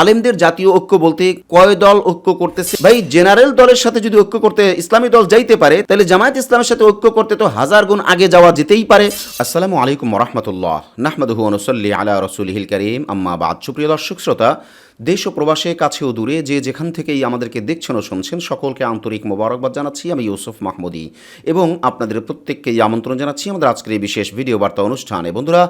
আলেমদের জাতীয় ঐক্য বলতে কয় দল ঐক্য করতেছে? ভাই, জেনারেল দলের সাথে যদি ঐক্য করতে ইসলামী দল যাইতে পারে, তাহলে জামায়াত ইসলামের সাথে ঐক্য করতে তো হাজার গুণ আগে যাওয়া যেতেই পারে। আসসালামু আলাইকুম রহমতুল্লাহ, নাহমাদুহু অনুসল্লি আলা রসুলহিল করিম। আম্মা বাদ। সুপ্রিয় দর্শক, শ্রোতা দেশ ও প্রবাসে, কাছে ও দূরে যে যেখান থেকেই আমাদেরকে দেখছেন ও শুনছেন, সকলকে আন্তরিক মোবারকবাদ জানাচ্ছি। আমি ইউসুফ মাহমুদি এবং আপনাদের প্রত্যেককেই আমন্ত্রণ জানাচ্ছি আমাদের আজকের এই বিশেষ ভিডিও বার্তা অনুষ্ঠানে। বন্ধুরা,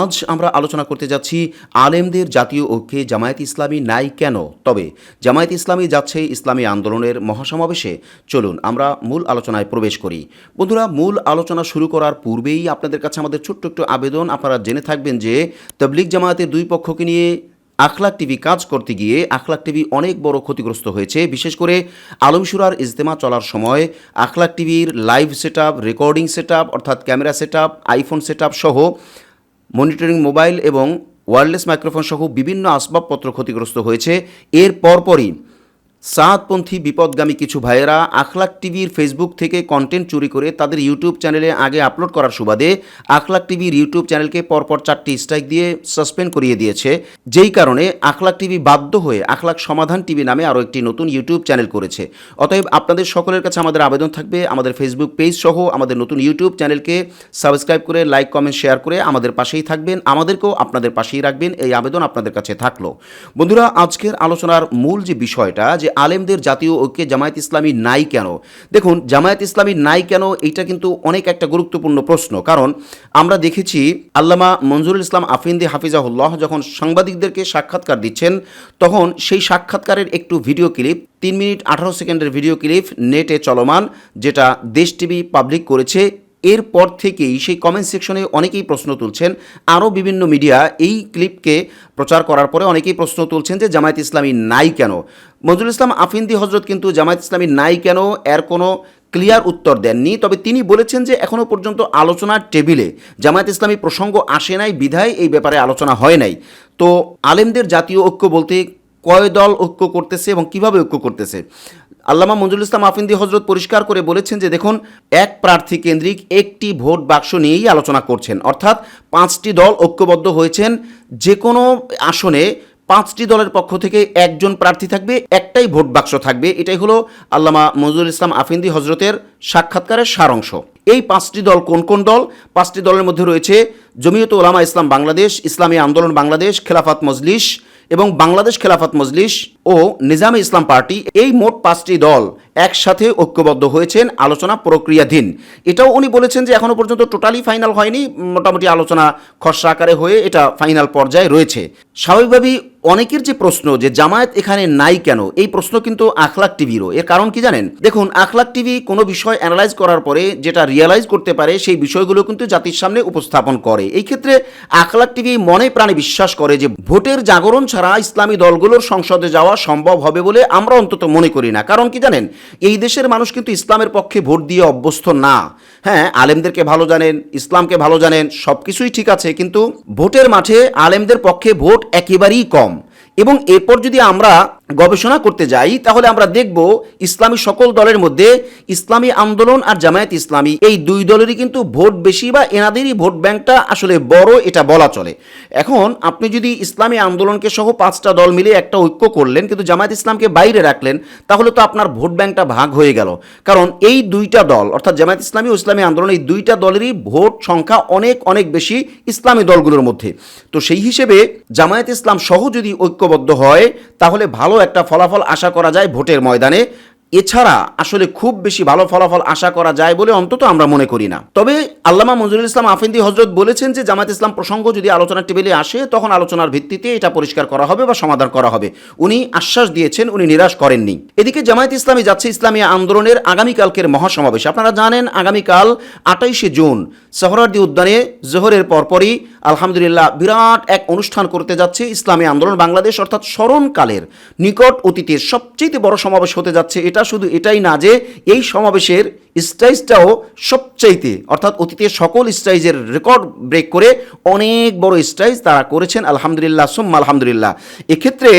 আজ আমরা আলোচনা করতে যাচ্ছি আলেমদের জাতীয় ঐক্যে জামায়াত ইসলামী নাই কেন? তবে জামায়াত ইসলামী যাচ্ছে ইসলামী আন্দোলনের মহাসমাবেশে। চলুন, আমরা মূল আলোচনায় প্রবেশ করি। বন্ধুরা, মূল আলোচনা শুরু করার পূর্বেই আপনাদের কাছে আমাদের ছোট্ট একটু আবেদন। আপনারা জেনে থাকবেন যে তবলিক জামায়াতের দুই পক্ষকে নিয়ে আখলাক টিভি কাজ করতে গিয়ে আখলাক টিভি অনেক বড় ক্ষতিগ্রস্ত হয়েছে। বিশেষ করে আলমসুরার ইজতেমা চলার সময় আখলাক টিভির লাইভ সেট রেকর্ডিং সেট অর্থাৎ ক্যামেরা সেট আইফোন সেট সহ মনিটরিং মোবাইল এবং ওয়্যারলেস মাইক্রোফোন সহ বিভিন্ন আসবাবপত্র ক্ষতিগ্রস্ত হয়েছে। এর পরপরই সাতপন্থী বিপদগামী কিছু ভাইয়েরা আখলাক টিভির ফেসবুক থেকে কন্টেন্ট চুরি করে তাদের ইউটিউব চ্যানেলে আগে আপলোড করার সুবাদে আখলাক টিভির ইউটিউব চ্যানেলকে পরপর চারটি স্ট্রাইক দিয়ে সাসপেন্ড করিয়ে দিয়েছে। যেই কারণে আখলাক টিভি বাধ্য হয়ে আখলাক সমাধান টিভি নামে আরও একটি নতুন ইউটিউব চ্যানেল করেছে। অতএব আপনাদের সকলের কাছে আমাদের আবেদন থাকবে, আমাদের ফেসবুক পেজ সহ আমাদের নতুন ইউটিউব চ্যানেলকে সাবস্ক্রাইব করে লাইক কমেন্ট শেয়ার করে আমাদের পাশেই থাকবেন, আমাদেরকেও আপনাদের পাশেই রাখবেন, এই আবেদন আপনাদের কাছে থাকল। বন্ধুরা, আজকের আলোচনার মূল যে বিষয়টা যে আলেমদের জাতীয় ঐক্যে জামায়াত ইসলামী নাই কেন? দেখুন, জামায়াত ইসলামী নাই কেন এইটা কিন্তু অনেক একটা গুরুত্বপূর্ণ প্রশ্ন। কারণ আমরা দেখেছি আল্লামা মঞ্জুরুল ইসলাম আফিন্দি হাফিজাহুল্লাহ যখন সাংবাদিকদেরকে সাক্ষাৎকার দিচ্ছেন, তখন সেই সাক্ষাৎকারের একটু ভিডিও ক্লিপ, তিন মিনিট আঠারো সেকেন্ডের ভিডিও ক্লিপ নেটে চলমান, যেটা দেশ টিভি পাবলিক করেছে। এরপর থেকেই সেই কমেন্ট সেকশনে অনেকেই প্রশ্ন তুলছেন। আরও বিভিন্ন মিডিয়া এই ক্লিপকে প্রচার করার পরে অনেকেই প্রশ্ন তুলছেন যে জামায়াত ইসলামী নাই কেন? মঞ্জুরুল ইসলাম আফিন্দি হজরত কিন্তু জামায়াত ইসলামী নাই কেন? এর কোনো ক্লিয়ার উত্তর দেননি। তবে তিনি বলেছেন যে এখনও পর্যন্ত আলোচনার টেবিলে জামায়াত ইসলামী প্রসঙ্গ আসে নাই, বিধায় এই ব্যাপারে আলোচনা হয় নাই। তো আলেমদের জাতীয় ঐক্য বলতে কয় দল ঐক্য করতেছে এবং কীভাবে ঐক্য করতেছে? আল্লামা মঞ্জুরুল ইসলাম আফিন্দি হজরত পরিষ্কার করে বলেছেন যে দেখুন, এক প্রার্থী কেন্দ্রিক একটি ভোট বাক্স নিয়েই আলোচনা করছেন। অর্থাৎ পাঁচটি দল ঐক্যবদ্ধ হয়েছেন। যে কোনো আসনে পাঁচটি দলের পক্ষ থেকে একজন প্রার্থী থাকবে, একটাই ভোট বাক্স থাকবে। এটাই হলো আল্লামা মজুরুল ইসলাম আফিন্দি হজরতের সাক্ষাৎকারের সারাংশ। এই পাঁচটি দল কোন কোন দল? পাঁচটি দলের মধ্যে রয়েছে জমিয়ত ওলামা ইসলাম বাংলাদেশ, ইসলামী আন্দোলন বাংলাদেশ, খেলাফাত মজলিস এবং বাংলাদেশ খেলাফাত মজলিস ও নিজামে ইসলাম পার্টি। এই মোট পাঁচটি দল একসাথে ঐক্যবদ্ধ হয়েছেন আলোচনা প্রক্রিয়াধীন। এটাও উনি বলেছেন যে এখনও পর্যন্ত টোটালি ফাইনাল হয়নি, মোটামুটি আলোচনা খসড়া আকারে হয়ে এটা ফাইনাল পর্যায়ে রয়েছে। স্বাভাবিকভাবেই অনেকের যে প্রশ্ন যে জামায়াত এখানে নাই কেন, এই প্রশ্ন কিন্তু আখলাক টিভিরও। এর কারণ কি জানেন? দেখুন, আখলাক টিভি কোনো বিষয় অ্যানালাইজ করার পরে যেটা রিয়েলাইজ করতে পারে সেই বিষয়গুলো কিন্তু জাতির সামনে উপস্থাপন করে। এই ক্ষেত্রে আখলাক টিভি মনে প্রাণে বিশ্বাস করে যে ভোটের জাগরণ ছাড়া ইসলামী দলগুলোর সংসদে যাওয়া সম্ভব হবে বলে আমরা অন্তত মনে করি না। কারণ কি জানেন? এই দেশের মানুষ কিন্তু ইসলামের পক্ষে ভোট দিয়ে অভ্যস্ত না। হ্যাঁ আলেমদেরকে ভালো জানেন, ইসলামকে ভালো জানেন সব কিছুই ঠিক আছে, কিন্তু ভোটের মাঠে আলেমদের পক্ষে ভোট একেবারেই কম। এবং এরপর যদি আমরা গবেষণা করতে যাই, তাহলে আমরা দেখব ইসলামী সকল দলের মধ্যে ইসলামী আন্দোলন আর জামায়াত ইসলামী, এই দুই দলেরই কিন্তু ভোট বেশি বা এনাদেরই ভোট ব্যাংকটা আসলে বড়, এটা বলা চলে। এখন আপনি যদি ইসলামী আন্দোলনকে সহ পাঁচটা দল মিলে একটা ঐক্য করলেন, কিন্তু জামায়াত ইসলামকে বাইরে রাখলেন, তাহলে তো আপনার ভোট ব্যাংকটা ভাগ হয়ে গেল। কারণ এই দুইটা দল, অর্থাৎ জামায়াত ইসলামী ও ইসলামী আন্দোলন, এই দুইটা দলেরই ভোট সংখ্যা অনেক অনেক বেশি ইসলামী দলগুলোর মধ্যে। তো সেই হিসেবে জামায়াত ইসলাম সহ যদি ঐক্যবদ্ধ হয়, তাহলে ভালো একটা ফলাফল আশা করা যায় ভোটের ময়দানে। এছাড়া আসলে খুব বেশি ভালো ফলাফল আশা করা যায় বলে অন্তত আমরা মনে করি না। তবে আল্লামা মঞ্জুরুল ইসলাম আফিন্দি হজরত বলেছেন যে জামাত ইসলাম প্রসঙ্গ যদি আলোচনার টেবিলে আসে, তখন আলোচনার ভিত্তিতে এটা পরিষ্কার করা হবে বা সমাধান করা হবে। উনি আশ্বাস দিয়েছেন, উনি নিরাশ করেননি। এদিকে জামায়াত ইসলামী যাচ্ছে ইসলামী আন্দোলনের আগামীকালকের মহাসমাবেশ। আপনারা জানেন, আগামীকাল আটাইশে জুন সহরার্দি উদ্যানে জোহরের পরপরই আলহামদুলিল্লাহ বিরাট এক অনুষ্ঠান করতে যাচ্ছে ইসলামী আন্দোলন বাংলাদেশ, অর্থাৎ স্মরণকালের নিকট অতীতের সবচেয়ে বড় সমাবেশ হতে যাচ্ছে। এটা সেটা শুধু এটাই না যে এই সমাবেশের স্টাইজটাও সবচাইতে, অর্থাৎ অতীতে সকল স্টাইজের রেকর্ড ব্রেক করে অনেক বড় স্টাইজ তারা করেছেন। আলহামদুলিল্লাহ, সুম্মা আলহামদুলিল্লাহ। এক্ষেত্রে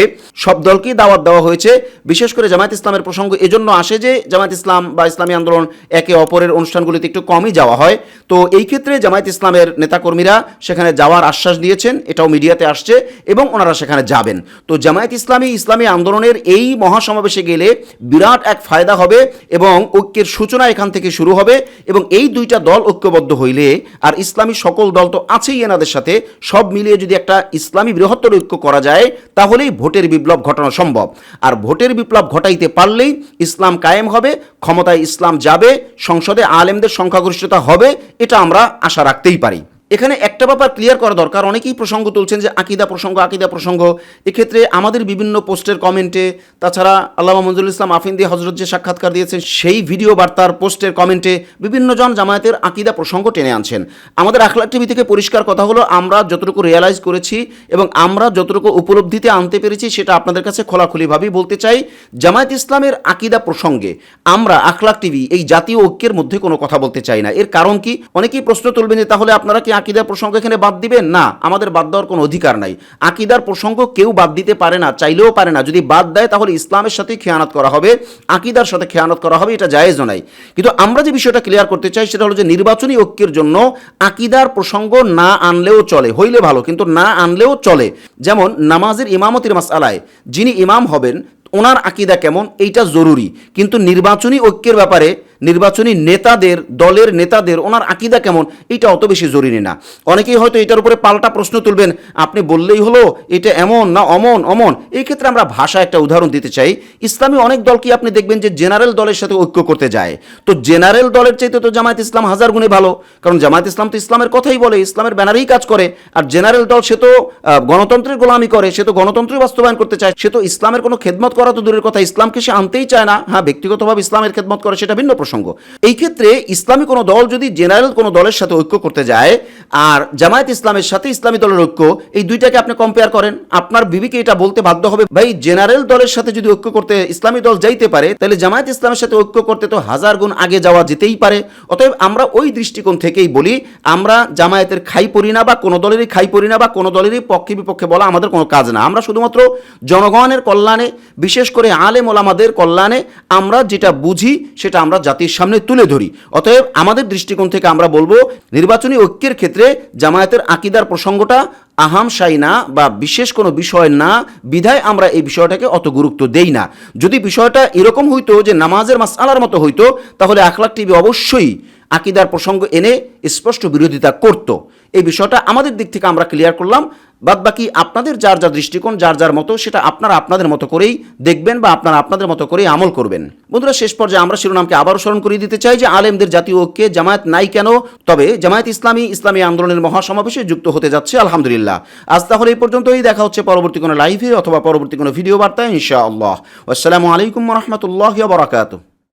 সব দলকেই দাওয়াত দেওয়া হয়েছে। বিশেষ করে জামায়াত ইসলামের প্রসঙ্গ এজন্য আসে যে জামায়াত ইসলাম বা ইসলামী আন্দোলন একে অপরের অনুষ্ঠানগুলিতে একটু কমই যাওয়া হয়। তো এই ক্ষেত্রে জামায়াত ইসলামের নেতাকর্মীরা সেখানে যাওয়ার আশ্বাস দিয়েছেন, এটাও মিডিয়াতে আসছে এবং ওনারা সেখানে যাবেন। তো জামায়াত ইসলামী ইসলামী আন্দোলনের এই মহাসমাবেশে গেলে বিরাট এক ফায়দা হবে এবং ঐক্যের সূচনা এখান থেকে শুরু হবে এবং এই দুইটা দল ঐক্যবদ্ধ হইলে আর ইসলামী সকল দল তো আছেই এনাদের সাথে, সব মিলিয়ে যদি একটা ইসলামী বৃহত্তর ঐক্য করা যায়, তাহলেই ভোটের বিপ্লব ঘটানো সম্ভব। আর ভোটের বিপ্লব ঘটাইতে পারলেই ইসলাম কায়েম হবে, ক্ষমতায় ইসলাম যাবে, সংসদে আলেমদের সংখ্যাগরিষ্ঠতা হবে, এটা আমরা আশা রাখতেই পারি। এখানে একটা ব্যাপার ক্লিয়ার করা দরকার। অনেকেই প্রসঙ্গ তুলছেন যে আকিদা প্রসঙ্গ আকিদা প্রসঙ্গ। এক্ষেত্রে আমাদের বিভিন্ন পোস্টের কমেন্টে, তাছাড়া আল্লামা মঞ্জুরুল ইসলাম আফিন্দি হজরত যে সাক্ষাৎকার দিয়েছেন, সেই ভিডিও বার্তার পোস্টের কমেন্টে বিভিন্ন জন জামায়াতের আকিদা প্রসঙ্গ টেনে আনছেন। আমাদের আখলাক টিভি থেকে পরিষ্কার কথা হলো, আমরা যতটুকু রিয়েলাইজ করেছি এবং আমরা যতটুকু উপলব্ধিতে আনতে পেরেছি, সেটা আপনাদের কাছে খোলাখুলিভাবেই বলতে চাই। জামায়াত ইসলামের আকিদা প্রসঙ্গে আমরা আখলাক টিভি, এই জাতীয় ঐক্যের মধ্যে কোনো কথা বলতে চাই না। এর কারণ কি? অনেকেই প্রশ্ন তুলবেন যে তাহলে আপনারা কি আকিদার প্রসঙ্গ এখানে বাদ দিবেন? না, আমাদের বাদ দেওয়ার কোনো অধিকার নাই। আকিদার প্রসঙ্গ কেউ বাদ দিতে পারে না, চাইলেও পারে না। যদি বাদ দেয়, তাহলে ইসলামের সাথে খেয়ানত করা হবে, আকিদার সাথে খেয়ানত করা হবে, এটা জায়েজও নাই। কিন্তু আমরা যে বিষয়টা ক্লিয়ার করতে চাই, সেটা হলো যে নির্বাচনী ঐক্যের জন্য আকিদার প্রসঙ্গ না আনলেও চলে। হইলে ভালো, কিন্তু না আনলেও চলে। যেমন নামাজের ইমামতির মাসালায় যিনি ইমাম হবেন, ওনার আকিদা কেমন? এইটা জরুরি। কিন্তু নির্বাচনী ঐক্যের ব্যাপারে নির্বাচনী নেতাদের, দলের নেতাদের, ওনার আকিদা কেমন, এটা অত বেশি জরুরি না। অনেকেই হয়তো এটার উপরে পাল্টা প্রশ্ন তুলবেন, আপনি বললেই হলো, এটা এমন না অমন অমন। এই ক্ষেত্রে আমরা ভাষা একটা উদাহরণ দিতে চাই। ইসলামী অনেক দলকে আপনি দেখবেন যে জেনারেল দলের সাথে ঐক্য করতে যায়? তো জেনারেল দলের চাইতে তো জামায়াত ইসলাম হাজার গুণে ভালো, কারণ জামায়াত ইসলাম তো ইসলামের কথাই বলে, ইসলামের ব্যানারেই কাজ করে। আর জেনারেল দল সে তো গণতন্ত্রের গোলামি করে, সে তো গণতন্ত্রই বাস্তবায়ন করতে চায়, সে তো ইসলামের কোনো খেদমত করা তো দূরের কথা, ইসলামকে সে আনতেই চায় না। হ্যাঁ ব্যক্তিগতভাবে ইসলামের খেদমত করে, সেটা ভিন্ন প্রসঙ্গ। এই ক্ষেত্রে ইসলামী কোনো দল যদি জেনারেল কোনো দলের সাথে ঐক্য করতে যায়, আর জামায়াত ইসলামের সাথে ইসলামী দলের ঐক্য, এই দুইটাকে আপনি কম্পেয়ার করেন। আপনার বিবিকে এটা বলতে বাধ্য হবে, ভাই, জেনারেল দলের সাথে যদি ঐক্য করতে ইসলামী দল যাইতে পারে, তাহলে জামায়াত ইসলামের সাথে ঐক্য করতে তো হাজার গুণ আগে যাওয়া যেতেই পারে। অতএব আমরা ওই দৃষ্টিকোণ থেকেই বলি, আমরা জামায়াতের খাই পড়ি না বা কোনো দলেরই খাই পড়ি না বা কোনো দলেরই পক্ষে বিপক্ষে বলা আমাদের কোনো কাজ না। আমরা শুধুমাত্র জনগণের কল্যাণে, বিশেষ করে আলেম ওলামাদের কল্যাণে আমরা যেটা বুঝি, সেটা আমরা জাতির সামনে তুলে ধরি। অতএব আমাদের দৃষ্টিকোণ থেকে আমরা বলব, নির্বাচনী ঐক্যের ক্ষেত্রে জামায়াতের আকিদার প্রসঙ্গটা আহাম সাই না বা বিশেষ কোনো বিষয় না, বিধায় আমরা এই বিষয়টাকে অত গুরুত্ব দেই না। যদি বিষয়টা এরকম হইতো যে নামাজের মাস আলার মতো হইতো, তাহলে আখলাক টিভি অবশ্যই আকিদার প্রসঙ্গ এনে স্পষ্ট বিরোধিতা করত। এই বিষয়টা আমাদের দিক থেকে আমরা ক্লিয়ার করলাম। বাদ বাকি আপনাদের যার যার দৃষ্টিকোণ, যার যার মতো, সেটা আপনারা আপনাদের মতো করেই দেখবেন বা আপনারা আপনাদের মতো করেই আমল করবেন। বন্ধুরা, শেষ পর্যায়ে আমরা শিরোনামকে আবারও স্মরণ করিয়ে দিতে চাই যে আলেমদের জাতীয় ঐক্যে জামায়াত নাই কেন? তবে জামায়াত ইসলামী ইসলামী আন্দোলনের মহাসমাবেশে যুক্ত হতে যাচ্ছে, আলহামদুলিল্লাহ। আজ তাহলে এই পর্যন্তই। দেখা হচ্ছে পরবর্তী কোনো লাইভে অথবা পরবর্তী কোনো ভিডিও বার্তায়, ইনশাআল্লাহ। আসসালামু আলাইকুম রহমতুল্লাহ বারাকাতুহ।